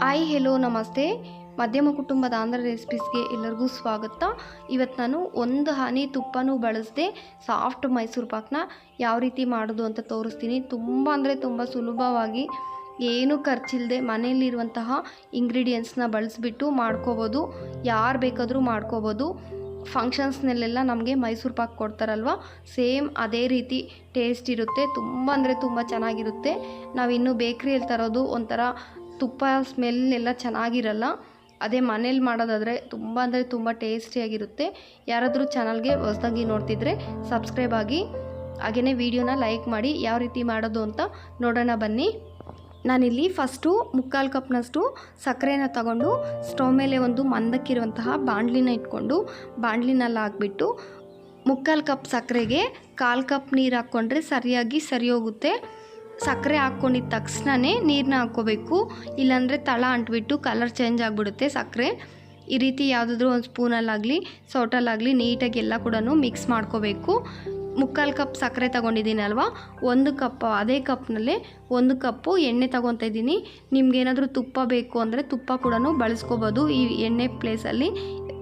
Hi hello ನಮಸ್ತೆ. ಮಧ್ಯಮ ಕುಟುಂಬದ ಆಂಧ್ರ ರೆಸಿಪೀಸ್ಗೆ ಎಲ್ಲರಿಗೂ ಸ್ವಾಗತ. ಇವತ್ತು ನಾನು ಒಂದು ಹನಿ ತುಪ್ಪನೂ ಬಳಸದೆ, ಸಾಫ್ಟ್ ಮೈಸೂರು ಪಾಕ್ನ ಯಾವ ರೀತಿ ಮಾಡೋದು ಅಂತ ತೋರಿಸ್ತೀನಿ. ತುಂಬ ಅಂದರೆ ತುಂಬ ಸುಲಭವಾಗಿ ಏನೂ ಖರ್ಚಿಲ್ಲದೆ ಮನೆಯಲ್ಲಿರುವಂತಹ ಇಂಗ್ರೀಡಿಯೆಂಟ್ಸ್ನ ಬಳಸಿಬಿಟ್ಟು ಮಾಡ್ಕೋಬೋದು. ಯಾರು ಬೇಕಾದರೂ ಮಾಡ್ಕೋಬೋದು. ಫಂಕ್ಷನ್ಸ್ನಲ್ಲೆಲ್ಲ ನಮಗೆ ಮೈಸೂರು ಪಾಕ್ ಕೊಡ್ತಾರಲ್ವ? ಸೇಮ್ ಅದೇ ರೀತಿ ಟೇಸ್ಟ್ ಇರುತ್ತೆ. ತುಂಬ ಅಂದರೆ ತುಂಬ ಚೆನ್ನಾಗಿರುತ್ತೆ. ನಾವು ಇನ್ನು ಬೇಕ್ರಿಯಲ್ಲಿ ತರೋದು ಒಂಥರ ತುಪ್ಪ ಸ್ಮೆಲ್ ಎಲ್ಲ ಚೆನ್ನಾಗಿರಲ್ಲ. ಅದೇ ಮನೇಲಿ ಮಾಡೋದಾದರೆ ತುಂಬ ಅಂದರೆ ತುಂಬ ಟೇಸ್ಟಿಯಾಗಿರುತ್ತೆ. ಯಾರಾದರೂ ಚಾನಲ್ಗೆ ಹೊಸದಾಗಿ ನೋಡ್ತಿದ್ರೆ ಸಬ್ಸ್ಕ್ರೈಬ್ ಆಗಿ ಹಾಗೆಯೇ ವಿಡಿಯೋನ ಲೈಕ್ ಮಾಡಿ, ಯಾವ ರೀತಿ ಮಾಡೋದು ಅಂತ ನೋಡೋಣ ಬನ್ನಿ. ನಾನಿಲ್ಲಿ ಫಸ್ಟು ಮುಕ್ಕಾಲು ಕಪ್ನಷ್ಟು ಸಕ್ಕರೆನ ತಗೊಂಡು, ಸ್ಟವ್ ಮೇಲೆ ಒಂದು ಮಂದಕ್ಕಿರುವಂತಹ ಬಾಣಲಿನ ಇಟ್ಕೊಂಡು, ಬಾಣಲಿನಲ್ಲಿ ಹಾಕ್ಬಿಟ್ಟು, ಮುಕ್ಕಾಲು ಕಪ್ ಸಕ್ಕರೆಗೆ ಕಾಲು ಕಪ್ ನೀರು ಹಾಕ್ಕೊಂಡ್ರೆ ಸರಿಯಾಗಿ ಸರಿ ಹೋಗುತ್ತೆ ಸಕ್ಕರೆ ಹಾಕ್ಕೊಂಡಿದ್ದ ತಕ್ಷಣವೇ ನೀರನ್ನ ಹಾಕ್ಕೋಬೇಕು. ಇಲ್ಲಾಂದರೆ ತಳ ಅಂಟ್ಬಿಟ್ಟು ಕಲರ್ ಚೇಂಜ್ ಆಗಿಬಿಡುತ್ತೆ ಸಕ್ಕರೆ. ಈ ರೀತಿ ಯಾವುದಾದ್ರೂ ಒಂದು ಸ್ಪೂನಲ್ಲಾಗಲಿ, ಸೌಟಲ್ಲಾಗಲಿ ನೀಟಾಗಿ ಎಲ್ಲ ಕೂಡ ಮಿಕ್ಸ್ ಮಾಡ್ಕೋಬೇಕು. ಮುಕ್ಕಾಲು ಕಪ್ ಸಕ್ಕರೆ ತೊಗೊಂಡಿದ್ದೀನಲ್ವ? ಒಂದು ಕಪ್, ಅದೇ ಕಪ್ನಲ್ಲೇ ಒಂದು ಕಪ್ಪು ಎಣ್ಣೆ ತೊಗೊತಾ ಇದ್ದೀನಿ. ನಿಮ್ಗೇನಾದರೂ ತುಪ್ಪ ಬೇಕು ಅಂದರೆ ತುಪ್ಪ ಕೂಡ ಬಳಸ್ಕೋಬೋದು ಈ ಎಣ್ಣೆ ಪ್ಲೇಸಲ್ಲಿ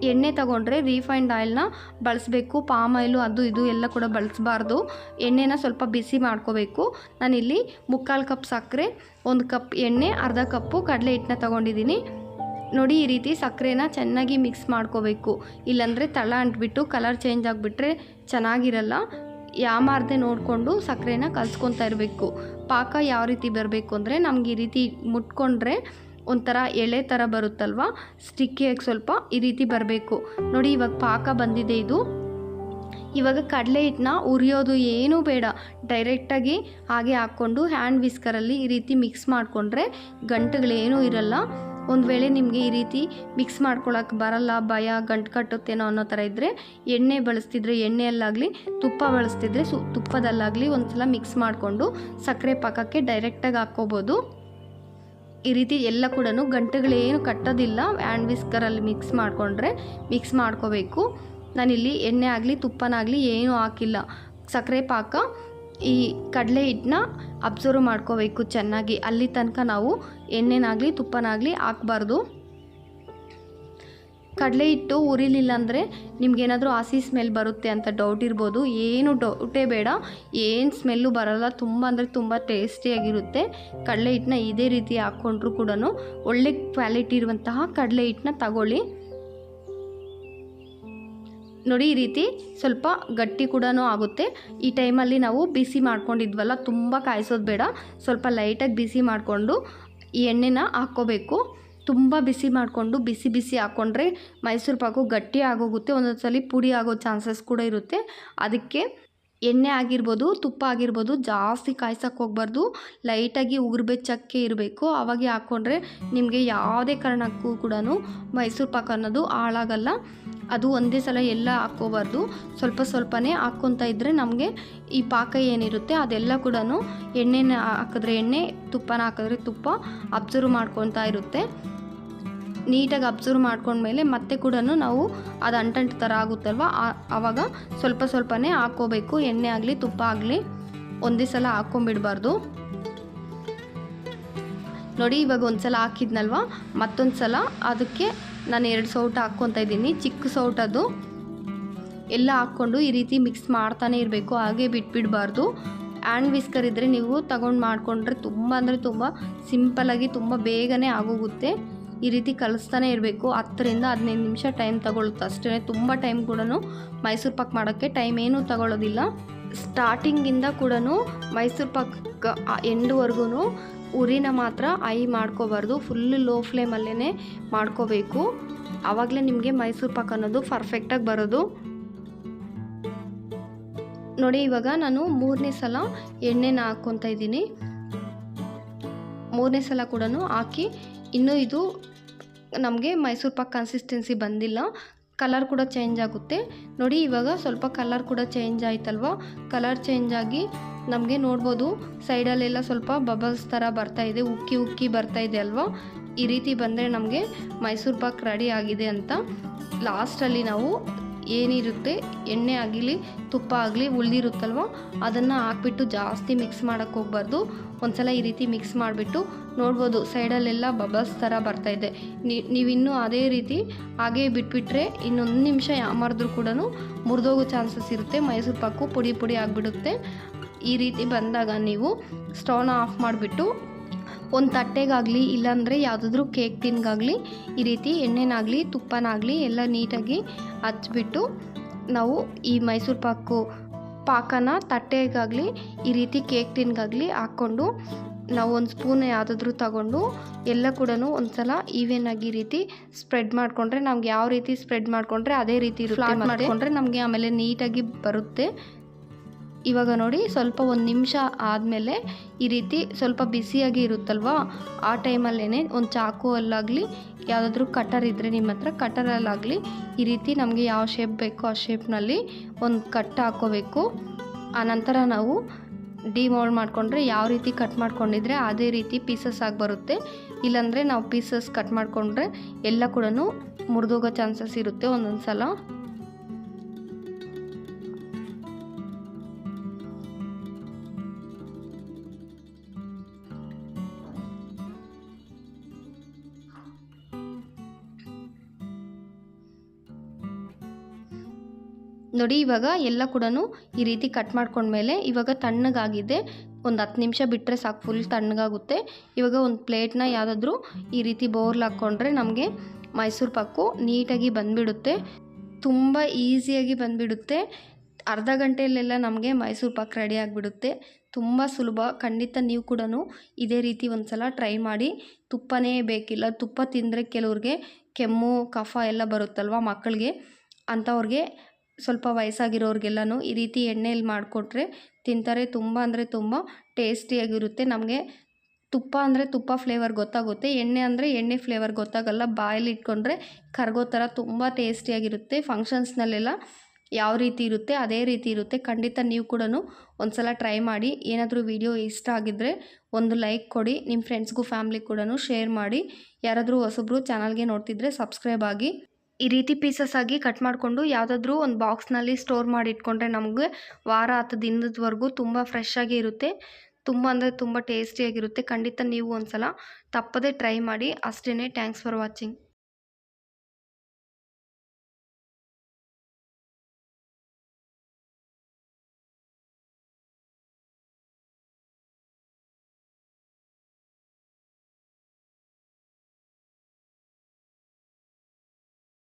ಎಣ್ಣೆ ತಗೊಂಡ್ರೆ ರೀಫೈಂಡ್ ಆಯಿಲ್ನ ಬಳಸಬೇಕು. ಪಾಮ್ ಆಯಿಲು ಅದು ಇದು ಎಲ್ಲ ಕೂಡ ಬಳಸಬಾರ್ದು. ಎಣ್ಣೆನ ಸ್ವಲ್ಪ ಬಿಸಿ ಮಾಡ್ಕೋಬೇಕು. ನಾನಿಲ್ಲಿ ಮುಕ್ಕಾಲು ಕಪ್ ಸಕ್ಕರೆ, ಒಂದು ಕಪ್ ಎಣ್ಣೆ, ಅರ್ಧ ಕಪ್ಪು ಕಡಲೆ ಹಿಟ್ಟನ್ನ ತೊಗೊಂಡಿದ್ದೀನಿ ನೋಡಿ ಈ ರೀತಿ ಸಕ್ಕರೆನ ಚೆನ್ನಾಗಿ ಮಿಕ್ಸ್ ಮಾಡ್ಕೋಬೇಕು. ಇಲ್ಲಾಂದರೆ ತಳ ಅಂಟ್ಬಿಟ್ಟು ಕಲರ್ ಚೇಂಜ್ ಆಗಿಬಿಟ್ರೆ ಚೆನ್ನಾಗಿರಲ್ಲ. ಯಾಮಾರ್ದೆ ನೋಡಿಕೊಂಡು ಸಕ್ಕರೆನ ಕಲ್ಸ್ಕೊತಾ ಇರಬೇಕು. ಪಾಕ ಯಾವ ರೀತಿ ಬರಬೇಕು ಅಂದರೆ ನಮ್ಗೆ ಈ ರೀತಿ ಮುಟ್ಕೊಂಡ್ರೆ ಒಂಥರ ಎಳೆ ಥರ ಬರುತ್ತಲ್ವ? ಸ್ಟಿಕ್ಕಿಯಾಗಿ ಸ್ವಲ್ಪ ಈ ರೀತಿ ಬರಬೇಕು. ನೋಡಿ, ಇವಾಗ ಪಾಕ ಬಂದಿದೆ ಇದು. ಇವಾಗ ಕಡಲೆ ಹಿಟ್ಟನ್ನ ಉರಿಯೋದು ಏನೂ ಬೇಡ. ಡೈರೆಕ್ಟಾಗಿ ಹಾಗೆ ಹಾಕ್ಕೊಂಡು ಹ್ಯಾಂಡ್ ವಿಸ್ಕರಲ್ಲಿ ಈ ರೀತಿ ಮಿಕ್ಸ್ ಮಾಡಿಕೊಂಡ್ರೆ ಗಂಟುಗಳೇನೂ ಇರಲ್ಲ. ಒಂದು ವೇಳೆ ನಿಮಗೆ ಈ ರೀತಿ ಮಿಕ್ಸ್ ಮಾಡ್ಕೊಳಕ್ಕೆ ಬರಲ್ಲ, ಭಯ, ಗಂಟು ಕಟ್ಟುತ್ತೇನೋ ಅನ್ನೋ ಥರ ಇದ್ದರೆ ಎಣ್ಣೆ ಬಳಸ್ತಿದ್ರೆ, ಎಣ್ಣೆಯಲ್ಲಾಗಲಿ, ತುಪ್ಪ ಬಳಸ್ತಿದ್ರೆ ಸು, ತುಪ್ಪದಲ್ಲಾಗಲಿ ಒಂದು ಸಲ ಮಿಕ್ಸ್ ಮಾಡಿಕೊಂಡು ಸಕ್ಕರೆ ಪಾಕಕ್ಕೆ ಡೈರೆಕ್ಟಾಗಿ ಹಾಕ್ಕೋಬೋದು. ಈ ರೀತಿ ಎಲ್ಲ ಕೂಡ ಗಂಟೆಗಳೇನು ಕಟ್ಟೋದಿಲ್ಲ. ಹ್ಯಾಂಡ್ ವಿಸ್ಕರಲ್ಲಿ ಮಿಕ್ಸ್ ಮಾಡಿಕೊಂಡ್ರೆ ಮಿಕ್ಸ್ ಮಾಡ್ಕೋಬೇಕು. ನಾನಿಲ್ಲಿ ಎಣ್ಣೆ ಆಗಲಿ, ತುಪ್ಪನಾಗಲಿ ಏನೂ ಹಾಕಿಲ್ಲ. ಸಕ್ಕರೆ ಪಾಕ, ಈ ಕಡಲೆ ಹಿಟ್ಟನ್ನ ಅಬ್ಸರ್ವ್ ಮಾಡ್ಕೋಬೇಕು ಚೆನ್ನಾಗಿ. ಅಲ್ಲಿ ತನಕ ನಾವು ಎಣ್ಣೆನಾಗಲಿ, ತುಪ್ಪನಾಗಲಿ ಹಾಕ್ಬಾರ್ದು. ಕಡಲೆ ಹಿಟ್ಟು ಉರಿಲಿಲ್ಲ ಅಂದರೆ ನಿಮ್ಗೇನಾದರೂ ಹಸಿ ಸ್ಮೆಲ್ ಬರುತ್ತೆ ಅಂತ ಡೌಟ್ ಇರ್ಬೋದು. ಏನು ಡೌಟೇ ಬೇಡ. ಏನು ಸ್ಮೆಲ್ಲು ಬರಲ್ಲ. ತುಂಬ ಅಂದರೆ ತುಂಬ ಟೇಸ್ಟಿಯಾಗಿರುತ್ತೆ ಕಡಲೆ ಹಿಟ್ಟನ್ನ ಇದೇ ರೀತಿ ಹಾಕ್ಕೊಂಡ್ರು ಕೂಡ ಒಳ್ಳೆ ಕ್ವಾಲಿಟಿ ಇರುವಂತಹ ಕಡಲೆ ಹಿಟ್ಟನ್ನ ತಗೊಳ್ಳಿ. ನೋಡಿ, ಈ ರೀತಿ ಸ್ವಲ್ಪ ಗಟ್ಟಿ ಕೂಡ ಆಗುತ್ತೆ. ಈ ಟೈಮಲ್ಲಿ ನಾವು ಬಿಸಿ ಮಾಡ್ಕೊಂಡಿದ್ವಲ್ಲ, ತುಂಬ ಕಾಯಿಸೋದು ಬೇಡ. ಸ್ವಲ್ಪ ಲೈಟಾಗಿ ಬಿಸಿ ಮಾಡಿಕೊಂಡು ಈ ಎಣ್ಣೆನ ಹಾಕ್ಕೋಬೇಕು. ತುಂಬ ಬಿಸಿ ಮಾಡಿಕೊಂಡು, ಬಿಸಿ ಬಿಸಿ ಹಾಕ್ಕೊಂಡ್ರೆ ಮೈಸೂರು ಪಾಕು ಗಟ್ಟಿ ಆಗೋಗುತ್ತೆ ಒಂದೊಂದು ಸಲ ಪುಡಿ ಆಗೋ ಚಾನ್ಸಸ್ ಕೂಡ ಇರುತ್ತೆ. ಅದಕ್ಕೆ ಎಣ್ಣೆ ಆಗಿರ್ಬೋದು, ತುಪ್ಪ ಆಗಿರ್ಬೋದು, ಜಾಸ್ತಿ ಕಾಯ್ಸೋಕ್ಕೆ ಹೋಗ್ಬಾರ್ದು. ಲೈಟಾಗಿ ಉಗುರು ಬೆಚ್ಚಕ್ಕೆ ಇರಬೇಕು. ಅವಾಗೆ ಹಾಕ್ಕೊಂಡ್ರೆ ನಿಮಗೆ ಯಾವುದೇ ಕಾರಣಕ್ಕೂ ಕೂಡ ಮೈಸೂರು ಪಾಕ ಅನ್ನೋದು ಹಾಳಾಗಲ್ಲ. ಅದು ಒಂದೇ ಸಲ ಎಲ್ಲ ಹಾಕ್ಕೋಬಾರ್ದು. ಸ್ವಲ್ಪ ಸ್ವಲ್ಪನೇ ಹಾಕ್ಕೊತಾ ಇದ್ದರೆ ನಮಗೆ ಈ ಪಾಕ ಏನಿರುತ್ತೆ ಅದೆಲ್ಲ ಕೂಡ ಎಣ್ಣೆನ ಹಾಕಿದ್ರೆ ಎಣ್ಣೆ, ತುಪ್ಪನ ಹಾಕಿದ್ರೆ ತುಪ್ಪ, ಅಬ್ಸರ್ವ್ ಮಾಡ್ಕೊತಾ ಇರುತ್ತೆ. ನೀಟಾಗಿ ಅಬ್ಸರ್ವ್ ಮಾಡ್ಕೊಂಡ್ಮೇಲೆ ಮತ್ತೆ ಕೂಡ ನಾವು ಅದು ಅಂಟಂಟು ಥರ ಆಗುತ್ತಲ್ವ? ಆವಾಗ ಸ್ವಲ್ಪ ಸ್ವಲ್ಪನೇ ಹಾಕ್ಕೋಬೇಕು. ಎಣ್ಣೆ ಆಗಲಿ, ತುಪ್ಪ ಆಗಲಿ, ಒಂದೇ ಸಲ ಹಾಕ್ಕೊಂಬಿಡ್ಬಾರ್ದು ನೋಡಿ, ಇವಾಗ ಒಂದು ಸಲ ಹಾಕಿದ್ನಲ್ವ? ಮತ್ತೊಂದು ಸಲ ಅದಕ್ಕೆ ನಾನು ಎರಡು ಸೌಟ ಹಾಕ್ಕೊತಾ ಇದ್ದೀನಿ. ಚಿಕ್ಕ ಸೌಟದು ಎಲ್ಲ ಹಾಕ್ಕೊಂಡು ಈ ರೀತಿ ಮಿಕ್ಸ್ ಮಾಡ್ತಾನೆ ಇರಬೇಕು. ಹಾಗೆ ಬಿಟ್ಬಿಡಬಾರ್ದು. ಆ್ಯಂಡ್ ವಿಸ್ಕರ್ ಇದ್ದರೆ ನೀವು ತಗೊಂಡು ಮಾಡಿಕೊಂಡ್ರೆ ತುಂಬ ಅಂದರೆ ತುಂಬ ಸಿಂಪಲಾಗಿ ತುಂಬ ಬೇಗನೆ ಆಗೋಗುತ್ತೆ. ಈ ರೀತಿ ಕಲಿಸ್ತಾನೆ ಇರಬೇಕು. ಹತ್ತರಿಂದ ಹದಿನೈದು ನಿಮಿಷ ಟೈಮ್ ತಗೊಳುತ್ತೆ ಅಷ್ಟೇ ತುಂಬ ಟೈಮ್ ಕೂಡ ಮೈಸೂರು ಪಾಕ್ ಮಾಡೋಕ್ಕೆ ಟೈಮ್ ಏನೂ ತಗೊಳ್ಳೋದಿಲ್ಲ ಸ್ಟಾರ್ಟಿಂಗಿಂದ ಕೂಡ ಮೈಸೂರು ಪಾಕ್ ಎಂಡ್ವರೆಗೂ ಉರಿನ ಮಾತ್ರ ಐ ಮಾಡ್ಕೋಬಾರ್ದು. ಫುಲ್ಲು ಲೋ ಫ್ಲೇಮಲ್ಲೇ ಮಾಡ್ಕೋಬೇಕು. ಆವಾಗಲೇ ನಿಮಗೆ ಮೈಸೂರು ಪಾಕ್ ಅನ್ನೋದು ಪರ್ಫೆಕ್ಟಾಗಿ ಬರೋದು. ನೋಡಿ, ಇವಾಗ ನಾನು ಮೂರನೇ ಸಲ ಎಣ್ಣೆನ ಹಾಕ್ಕೊತಾ ಇದ್ದೀನಿ. ಮೂರನೇ ಸಲ ಕೂಡ ಹಾಕಿ, ಇನ್ನೂ ಇದು ನಮಗೆ ಮೈಸೂರು ಪಾಕ್ ಕನ್ಸಿಸ್ಟೆನ್ಸಿ ಬಂದಿಲ್ಲ. ಕಲರ್ ಕೂಡ ಚೇಂಜ್ ಆಗುತ್ತೆ. ನೋಡಿ, ಇವಾಗ ಸ್ವಲ್ಪ ಕಲರ್ ಕೂಡ ಚೇಂಜ್ ಆಯ್ತಲ್ವ? ಕಲರ್ ಚೇಂಜ್ ಆಗಿ ನಮಗೆ ನೋಡ್ಬೋದು ಸೈಡಲ್ಲೆಲ್ಲ ಸ್ವಲ್ಪ ಬಬಲ್ಸ್ ಥರ ಬರ್ತಾ ಇದೆ, ಉಕ್ಕಿ ಉಕ್ಕಿ ಬರ್ತಾ ಇದೆ ಅಲ್ವಾ? ಈ ರೀತಿ ಬಂದರೆ ನಮಗೆ ಮೈಸೂರು ಪಾಕ್ ರೆಡಿ ಆಗಿದೆ ಅಂತ ಲಾಸ್ಟಲ್ಲಿ ನಾವು ಏನಿರುತ್ತೆ? ಎಣ್ಣೆ ಆಗಲಿ, ತುಪ್ಪ ಆಗಲಿ, ಉಳಿದಿರುತ್ತಲ್ವ? ಅದನ್ನು ಹಾಕ್ಬಿಟ್ಟು ಜಾಸ್ತಿ ಮಿಕ್ಸ್ ಮಾಡೋಕ್ಕೆ ಹೋಗ್ಬಾರ್ದು. ಒಂದ್ಸಲ ಈ ರೀತಿ ಮಿಕ್ಸ್ ಮಾಡಿಬಿಟ್ಟು ನೋಡ್ಬೋದು, ಸೈಡಲ್ಲೆಲ್ಲ ಬಬಲ್ಸ್ ಥರ ಬರ್ತಾಯಿದೆ ನೀವಿನ್ನೂ ಅದೇ ರೀತಿ ಹಾಗೇ ಬಿಟ್ಬಿಟ್ರೆ ಇನ್ನೊಂದು ನಿಮಿಷ ಯಾಮಾರಿದ್ರೂ ಕೂಡ ಮುರಿದೋಗೋ ಚಾನ್ಸಸ್ ಇರುತ್ತೆ. ಮೈಸೂರು ಪಾಕು ಪುಡಿ ಪುಡಿ ಆಗಿಬಿಡುತ್ತೆ. ಈ ರೀತಿ ಬಂದಾಗ ನೀವು ಸ್ಟವ್ನ ಆಫ್ ಮಾಡಿಬಿಟ್ಟು ಒಂದು ತಟ್ಟೆಗಾಗಲಿ, ಇಲ್ಲಾಂದರೆ ಯಾವುದಾದ್ರೂ ಕೇಕ್ ತಿನ್ಗಾಗಲಿ, ಈ ರೀತಿ ಎಣ್ಣೆನಾಗಲಿ, ತುಪ್ಪನಾಗಲಿ ಎಲ್ಲ ನೀಟಾಗಿ ಹಚ್ಬಿಟ್ಟು ನಾವು ಈ ಮೈಸೂರು ಪಾಕು, ಪಾಕನ ತಟ್ಟೆಗಾಗಲಿ, ಈ ರೀತಿ ಕೇಕ್ ಟಿನ್ಗಾಗಲಿ ಹಾಕ್ಕೊಂಡು ನಾವು ಒಂದು ಸ್ಪೂನ್ ಯಾವುದಾದ್ರೂ ತಗೊಂಡು ಎಲ್ಲ ಕೂಡ ಒಂದು ಸಲ ಈವನ್ ಆಗಿ ರೀತಿ ಸ್ಪ್ರೆಡ್ ಮಾಡಿಕೊಂಡ್ರೆ ನಮ್ಗೆ ಯಾವ ರೀತಿ ಸ್ಪ್ರೆಡ್ ಮಾಡಿಕೊಂಡ್ರೆ ಅದೇ ರೀತಿ ಫ್ಲಾಟ್ ಮಾಡಿಕೊಂಡ್ರೆ ನಮಗೆ ಆಮೇಲೆ ನೀಟಾಗಿ ಬರುತ್ತೆ. ಇವಾಗ ನೋಡಿ ಸ್ವಲ್ಪ ಒಂದು ನಿಮಿಷ ಆದಮೇಲೆ ಈ ರೀತಿ ಸ್ವಲ್ಪ ಬಿಸಿಯಾಗಿ ಇರುತ್ತಲ್ವಾ? ಆ ಟೈಮಲ್ಲೇ ಒಂದು ಚಾಕು ಅಲ್ಲಾಗಲಿ, ಯಾವುದಾದ್ರೂ ಕಟರ್ ಇದ್ದರೆ ನಿಮ್ಮ ಹತ್ರ ಕಟರಲ್ಲಾಗಲಿ ಈ ರೀತಿ ನಮಗೆ ಯಾವ ಶೇಪ್ ಬೇಕೋ ಆ ಶೇಪ್ನಲ್ಲಿ ಒಂದು ಕಟ್ ಹಾಕೋಬೇಕು. ಆನಂತರ ನಾವು ಡಿಮೋಲ್ಡ್ ಮಾಡಿಕೊಂಡ್ರೆ ಯಾವ ರೀತಿ ಕಟ್ ಮಾಡ್ಕೊಂಡಿದ್ರೆ ಅದೇ ರೀತಿ ಪೀಸಸ್ ಆಗಿ ಬರುತ್ತೆ. ಇಲ್ಲಾಂದರೆ ನಾವು ಪೀಸಸ್ ಕಟ್ ಮಾಡಿಕೊಂಡ್ರೆ ಎಲ್ಲ ಕೂಡ ಮುರಿದೋಗೋ ಚಾನ್ಸಸ್ ಇರುತ್ತೆ ಒಂದೊಂದು ಸಲ ನೋಡಿ, ಇವಾಗ ಎಲ್ಲ ಕೂಡ ಈ ರೀತಿ ಕಟ್ ಮಾಡ್ಕೊಂಡ್ಮೇಲೆ ಇವಾಗ ತಣ್ಣಗಾಗಿದೆ. ಒಂದು ಹತ್ತು ನಿಮಿಷ ಬಿಟ್ಟರೆ ಸಾಕು ಫುಲ್ ತಣ್ಣಗಾಗುತ್ತೆ. ಇವಾಗ ಒಂದು ಪ್ಲೇಟ್ನ ಯಾವುದಾದ್ರೂ ಈ ರೀತಿ ಬೋರ್ಲ್ ಹಾಕ್ಕೊಂಡ್ರೆ ನಮಗೆ ಮೈಸೂರು ಪಾಕು ನೀಟಾಗಿ ಬಂದುಬಿಡುತ್ತೆ. ತುಂಬ ಈಸಿಯಾಗಿ ಬಂದುಬಿಡುತ್ತೆ. ಅರ್ಧ ಗಂಟೆಯಲ್ಲೆಲ್ಲ ನಮಗೆ ಮೈಸೂರು ಪಾಕ್ ರೆಡಿ ಆಗಿಬಿಡುತ್ತೆ. ತುಂಬ ಸುಲಭ. ಖಂಡಿತ ನೀವು ಕೂಡ ಇದೇ ರೀತಿ ಒಂದು ಸಲ ಟ್ರೈ ಮಾಡಿ. ತುಪ್ಪನೇ ಬೇಕಿಲ್ಲ. ತುಪ್ಪ ತಿಂದರೆ ಕೆಲವ್ರಿಗೆ ಕೆಮ್ಮು, ಕಫ ಎಲ್ಲ ಬರುತ್ತಲ್ವ ಮಕ್ಕಳಿಗೆ? ಅಂಥವ್ರಿಗೆ ಸ್ವಲ್ಪ ವಯಸ್ಸಾಗಿರೋರಿಗೆಲ್ಲನೂ ಈ ರೀತಿ ಎಣ್ಣೆಯಲ್ಲಿ ಮಾಡಿಕೊಟ್ರೆ ತಿಂತಾರೆ. ತುಂಬ ಅಂದರೆ ತುಂಬ ಟೇಸ್ಟಿಯಾಗಿರುತ್ತೆ. ನಮಗೆ ತುಪ್ಪ ಅಂದರೆ ತುಪ್ಪ ಫ್ಲೇವರ್ ಗೊತ್ತಾಗುತ್ತೆ. ಎಣ್ಣೆ ಅಂದರೆ ಎಣ್ಣೆ ಫ್ಲೇವರ್ ಗೊತ್ತಾಗಲ್ಲ. ಬಾಯಲ್ಲಿ ಇಟ್ಕೊಂಡ್ರೆ ಕರಗೋ ಥರ ತುಂಬ ಟೇಸ್ಟಿಯಾಗಿರುತ್ತೆ. ಫಂಕ್ಷನ್ಸ್ನಲ್ಲೆಲ್ಲ ಯಾವ ರೀತಿ ಇರುತ್ತೆ ಅದೇ ರೀತಿ ಇರುತ್ತೆ. ಖಂಡಿತ ನೀವು ಕೂಡ ಒಂದು ಸಲ ಟ್ರೈ ಮಾಡಿ. ಏನಾದರೂ ವಿಡಿಯೋ ಇಷ್ಟ ಆಗಿದ್ದರೆ ಒಂದು ಲೈಕ್ ಕೊಡಿ. ನಿಮ್ಮ ಫ್ರೆಂಡ್ಸ್ಗೂ ಫ್ಯಾಮ್ಲಿ ಕೂಡ ಶೇರ್ ಮಾಡಿ. ಯಾರಾದರೂ ಹೊಸಬ್ರು ಚಾನಲ್ಗೆ ನೋಡ್ತಿದ್ರೆ ಸಬ್ಸ್ಕ್ರೈಬ್ ಆಗಿ. ಈ ರೀತಿ ಪೀಸಸ್ ಆಗಿ ಕಟ್ ಮಾಡಿಕೊಂಡು ಯಾವುದಾದ್ರೂ ಒಂದು ಬಾಕ್ಸ್ನಲ್ಲಿ ಸ್ಟೋರ್ ಮಾಡಿ ಇಟ್ಕೊಂಡ್ರೆ ನಮಗೆ ವಾರ ಹತ್ತು ದಿನದವರೆಗೂ ತುಂಬ ಫ್ರೆಶ್ ಆಗಿ ಇರುತ್ತೆ. ತುಂಬ ಅಂದರೆ ತುಂಬ ಟೇಸ್ಟಿಯಾಗಿರುತ್ತೆ ಖಂಡಿತ ನೀವು ಒಂದು ಸಲ ತಪ್ಪದೇ ಟ್ರೈ ಮಾಡಿ. ಅಷ್ಟೇ ಥ್ಯಾಂಕ್ಸ್ ಫಾರ್ ವಾಚಿಂಗ್